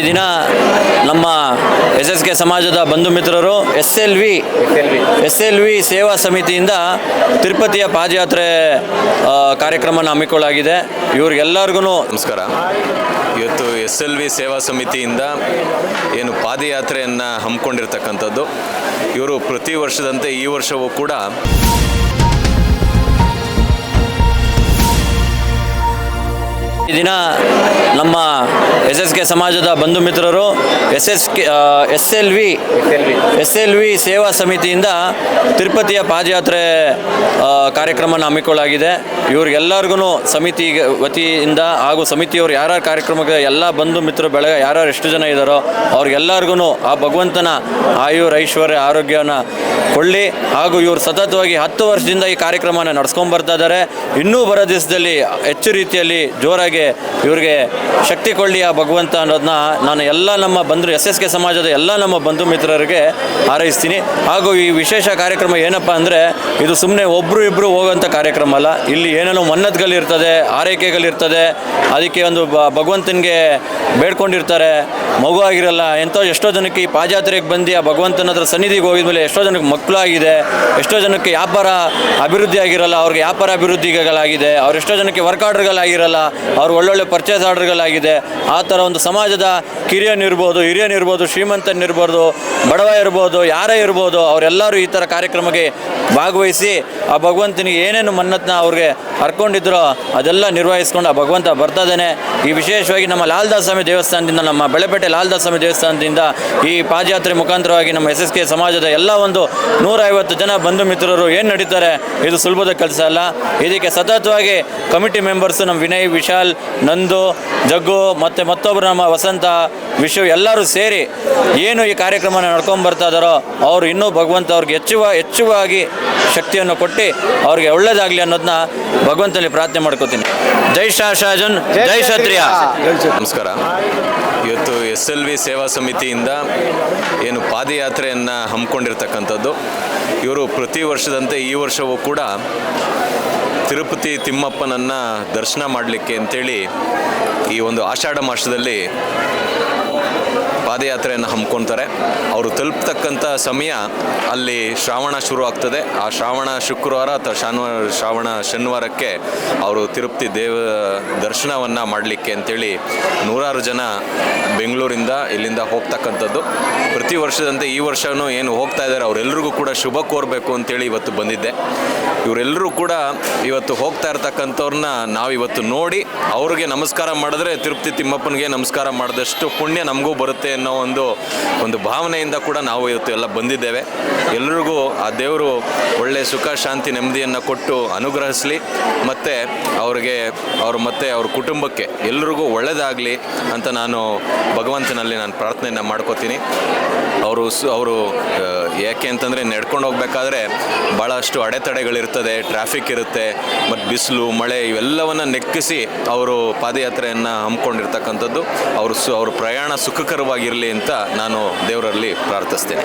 ಈ ದಿನ ನಮ್ಮ ಎಸ್ ಎಸ್ ಕೆ ಸಮಾಜದ ಬಂಧು ಮಿತ್ರರು S L V S L V ಸೇವಾ ಸಮಿತಿಯಿಂದ ತಿರುಪತಿಯ ಪಾದಯಾತ್ರೆ ಕಾರ್ಯಕ್ರಮನ ಹಮ್ಮಿಕೊಳ್ಳಲಾಗಿದೆ. ಇವ್ರಿಗೆಲ್ಲರಿಗೂ ನಮಸ್ಕಾರ. ಇವತ್ತು ಎಸ್ ಎಲ್ ವಿ ಸೇವಾ ಸಮಿತಿಯಿಂದ ಏನು ಪಾದಯಾತ್ರೆಯನ್ನು ಹಮ್ಮಿಕೊಂಡಿರ್ತಕ್ಕಂಥದ್ದು. ಇವರು ಪ್ರತಿ ವರ್ಷದಂತೆ ಈ ವರ್ಷವೂ ಕೂಡ ಈ ದಿನ ನಮ್ಮ ಎಸ್ ಎಸ್ ಕೆ ಸಮಾಜದ ಬಂಧು ಮಿತ್ರರು S S K S L V S L V ಸೇವಾ ಸಮಿತಿಯಿಂದ ತಿರುಪತಿಯ ಪಾದಯಾತ್ರೆ ಕಾರ್ಯಕ್ರಮನ ಹಮ್ಮಿಕೊಳ್ಳಲಾಗಿದೆ. ಇವ್ರಿಗೆಲ್ಲರಿಗೂ ಸಮಿತಿ ವತಿಯಿಂದ ಹಾಗೂ ಸಮಿತಿಯವರು ಯಾರ್ಯಾರು ಕಾರ್ಯಕ್ರಮಕ್ಕೆ ಎಲ್ಲ ಬಂಧು ಮಿತ್ರರು ಬೆಳಗ ಯಾರ್ಯಾರು ಎಷ್ಟು ಜನ ಇದ್ದಾರೋ ಅವ್ರಿಗೆಲ್ಲರಿಗೂ ಆ ಭಗವಂತನ ಆಯುರ್ ಐಶ್ವರ್ಯ ಆರೋಗ್ಯವನ್ನು ಕೊಳ್ಳಿ ಹಾಗೂ ಇವರು ಸತತವಾಗಿ ಹತ್ತು ವರ್ಷದಿಂದ ಈ ಕಾರ್ಯಕ್ರಮನ ನಡ್ಸ್ಕೊಂಡು ಬರ್ತಾ ಇದ್ದಾರೆ. ಇನ್ನೂ ಬರೋ ದಿವಸದಲ್ಲಿ ಹೆಚ್ಚು ರೀತಿಯಲ್ಲಿ ಜೋರಾಗಿ ಇವ್ರಿಗೆ ಶಕ್ತಿ ಕೊಳ್ಳಿ ಆ ಭಗವಂತ ಅನ್ನೋದನ್ನ ನಾನು ಎಲ್ಲ ನಮ್ಮ ಬಂಧು, ಎಸ್ ಎಸ್ ಕೆ ಸಮಾಜದ ಎಲ್ಲ ನಮ್ಮ ಬಂಧು ಮಿತ್ರರಿಗೆ ಹಾರೈಸ್ತೀನಿ. ಹಾಗೂ ಈ ವಿಶೇಷ ಕಾರ್ಯಕ್ರಮ ಏನಪ್ಪ ಅಂದರೆ, ಇದು ಸುಮ್ಮನೆ ಒಬ್ಬರು ಇಬ್ಬರು ಹೋಗೋಂಥ ಕಾರ್ಯಕ್ರಮ ಅಲ್ಲ. ಇಲ್ಲಿ ಏನೇನೋ ಮನ್ನತ್ಗಳಿರ್ತದೆ ಆರೈಕೆಗಳಿರ್ತದೆ ಅದಕ್ಕೆ ಒಂದು ಭಗವಂತನಿಗೆ ಬೇಡ್ಕೊಂಡಿರ್ತಾರೆ. ಮಗು ಆಗಿರಲ್ಲ ಎಂಥೋ ಎಷ್ಟೋ ಜನಕ್ಕೆ ಈ ಪಾದಯಾತ್ರೆಗೆ ಬಂದು ಆ ಭಗವಂತನ ಹತ್ರ ಸನ್ನಿಧಿಗೆ ಹೋಗಿದ್ಮೇಲೆ ಎಷ್ಟೋ ಜನಕ್ಕೆ ಮಕ್ಕಳಾಗಿದೆ, ಎಷ್ಟೋ ಜನಕ್ಕೆ ವ್ಯಾಪಾರ ಅಭಿವೃದ್ಧಿ ಆಗಿರಲ್ಲ, ಅವ್ರಿಗೆ ವ್ಯಾಪಾರ ಅಭಿವೃದ್ಧಿಗಳಾಗಿದೆ, ಅವ್ರು ಎಷ್ಟೋ ಜನಕ್ಕೆ ವರ್ಕ್ ಆರ್ಡರ್ಗಳಾಗಿರಲ್ಲ ಅವ್ರು ಒಳ್ಳೊಳ್ಳೆ ಪರ್ಚೇಸ್ ಆರ್ಡರ್ಗಳಾಗಿದೆ ಆ ಥರ ಒಂದು ಸಮಾಜದ ಕಿರಿಯನಿರ್ಬೋದು, ಹಿರಿಯನಿರ್ಬೋದು, ಶ್ರೀಮಂತನಿರ್ಬೋದು, ಬಡವ ಇರ್ಬೋದು, ಯಾರೇ ಇರ್ಬೋದು, ಅವರೆಲ್ಲರೂ ಈ ಥರ ಕಾರ್ಯಕ್ರಮಕ್ಕೆ ಭಾಗವಹಿಸಿ ಆ ಭಗವಂತನಿಗೆ ಏನೇನು ಮನ್ನತ್ನ ಅವ್ರಿಗೆ ಹರ್ಕೊಂಡಿದ್ರೋ ಅದೆಲ್ಲ ನಿರ್ವಹಿಸ್ಕೊಂಡು ಆ ಭಗವಂತ ಬರ್ತಾ ಇದ್ದಾನೆ. ಈ ವಿಶೇಷವಾಗಿ ನಮ್ಮ ಲಾಲ್ದಾಸ್ ಸ್ವಾಮಿ ದೇವಸ್ಥಾನದಿಂದ, ನಮ್ಮ ಬೆಳೆಪೇಟೆ ಲಾಲ್ದಾಸ್ ಸ್ವಾಮಿ ದೇವಸ್ಥಾನದಿಂದ ಈ ಪಾದಯಾತ್ರೆ ಮುಖಾಂತರವಾಗಿ ನಮ್ಮ ಎಸ್ ಎಸ್ ಕೆ ಸಮಾಜದ ಎಲ್ಲ ಒಂದು ನೂರೈವತ್ತು ಜನ ಬಂಧು ಮಿತ್ರರು ಏನು ನಡೀತಾರೆ, ಇದು ಸುಲಭದ ಕೆಲಸ ಅಲ್ಲ. ಇದಕ್ಕೆ ಸತತವಾಗಿ ಕಮಿಟಿ ಮೆಂಬರ್ಸ್ ನಮ್ಮ ವಿನಯ್, ವಿಶಾಲ್, ನಂದು, ಜಗ್ಗು ಮತ್ತು ಮತ್ತೊಬ್ಬರು ನಮ್ಮ ವಸಂತ ವಿಶ್ವ ಎಲ್ಲರೂ ಸೇರಿ ಏನು ಈ ಕಾರ್ಯಕ್ರಮ ನಡ್ಕೊಂಡು ಬರ್ತಾ ಇದ್ದಾರೋ ಅವರು ಇನ್ನೂ ಭಗವಂತ ಅವ್ರಿಗೆ ಹೆಚ್ಚುವ ಹೆಚ್ಚುವಾಗಿ ಶಕ್ತಿಯನ್ನು ಕೊಟ್ಟು ಅವ್ರಿಗೆ ಒಳ್ಳೇದಾಗಲಿ ಅನ್ನೋದನ್ನ ಭಗವಂತನಲ್ಲಿ ಪ್ರಾರ್ಥನೆ ಮಾಡ್ಕೋತೀನಿ. ಜೈ ಶಾ ಶಾಜನ್ ಜೈ ಕ್ಷತ್ರಿಯ. ನಮಸ್ಕಾರ. ಇವತ್ತು ಎಸ್ ಎಲ್ ವಿ ಸೇವಾ ಸಮಿತಿಯಿಂದ ಏನು ಪಾದಯಾತ್ರೆಯನ್ನು ಹಮ್ಮಿಕೊಂಡಿರ್ತಕ್ಕಂಥದ್ದು. ಇವರು ಪ್ರತಿ ವರ್ಷದಂತೆ ಈ ವರ್ಷವೂ ಕೂಡ ತಿರುಪತಿ ತಿಮ್ಮಪ್ಪನನ್ನು ದರ್ಶನ ಮಾಡಲಿಕ್ಕೆ ಅಂತೇಳಿ ಈ ಒಂದು ಆಷಾಢ ಮಾಸದಲ್ಲಿ ಪಾದಯಾತ್ರೆಯನ್ನು ಹಮ್ಮಿಕೊಳ್ತಾರೆ. ಅವರು ತಲುಪ್ತಕ್ಕಂಥ ಸಮಯ ಅಲ್ಲಿ ಶ್ರಾವಣ ಶುರು ಆಗ್ತದೆ. ಆ ಶ್ರಾವಣ ಶುಕ್ರವಾರ ಅಥವಾ ಶಾನುವಾರ ಶ್ರಾವಣ ಶನಿವಾರಕ್ಕೆ ಅವರು ತಿರುಪತಿ ದೇವ, ದರ್ಶನವನ್ನು ಮಾಡಲಿಕ್ಕೆ ಅಂತೇಳಿ ನೂರಾರು ಜನ ಬೆಂಗಳೂರಿಂದ ಇಲ್ಲಿಂದ ಹೋಗ್ತಕ್ಕಂಥದ್ದು. ಪ್ರತಿ ವರ್ಷದಂತೆ ಈ ವರ್ಷವೂ ಏನು ಹೋಗ್ತಾ ಇದ್ದಾರೆ. ಅವರೆಲ್ಲರಿಗೂ ಕೂಡ ಶುಭ ಕೋರಬೇಕು ಅಂತೇಳಿ ಇವತ್ತು ಬಂದಿದ್ದೆ. ಇವರೆಲ್ಲರೂ ಕೂಡ ಇವತ್ತು ಹೋಗ್ತಾ ಇರ್ತಕ್ಕಂಥವ್ರನ್ನ ನಾವು ಇವತ್ತು ನೋಡಿ ಅವ್ರಿಗೆ ನಮಸ್ಕಾರ ಮಾಡಿದ್ರೆ ತಿರುಪತಿ ತಿಮ್ಮಪ್ಪನಿಗೆ ನಮಸ್ಕಾರ ಮಾಡಿದಷ್ಟು ಪುಣ್ಯ ನಮಗೂ ಬರುತ್ತೆ ಅನ್ನೋ ಒಂದು ಒಂದು ಭಾವನೆಯಿಂದ ಕೂಡ ನಾವು ಇವತ್ತು ಎಲ್ಲ ಬಂದಿದ್ದೇವೆ. ಎಲ್ರಿಗೂ ಆ ದೇವರು ಒಳ್ಳೆ ಸುಖ, ಶಾಂತಿ, ನೆಮ್ಮದಿಯನ್ನು ಕೊಟ್ಟು ಅನುಗ್ರಹಿಸಲಿ. ಮತ್ತು ಅವ್ರಿಗೆ, ಅವರು ಮತ್ತು ಅವ್ರ ಕುಟುಂಬಕ್ಕೆ ಎಲ್ರಿಗೂ ಒಳ್ಳೆಯದಾಗಲಿ ಅಂತ ನಾನು ಭಗವಂತನಲ್ಲಿ ನಾನು ಪ್ರಾರ್ಥನೆಯನ್ನು ಮಾಡ್ಕೋತೀನಿ. ಅವರು ಅವರು ಯಾಕೆ ಅಂತಂದರೆ ನಡ್ಕೊಂಡು ಹೋಗಬೇಕಾದ್ರೆ ಭಾಳಷ್ಟು ಅಡೆತಡೆಗಳಿರ್ತದೆ, ಟ್ರಾಫಿಕ್ ಇರುತ್ತೆ, ಮತ್ತು ಬಿಸಿಲು, ಮಳೆ ಇವೆಲ್ಲವನ್ನು ನೆಕ್ಕಿಸಿ ಅವರು ಪಾದಯಾತ್ರೆಯನ್ನು ಹಮ್ಮಿಕೊಂಡಿರ್ತಕ್ಕಂಥದ್ದು. ಅವರು ಸು, ಅವ್ರ ಪ್ರಯಾಣ ಸುಖಕರವಾಗಿರಲಿ ಅಂತ ನಾನು ದೇವರಲ್ಲಿ ಪ್ರಾರ್ಥಿಸ್ತೇನೆ.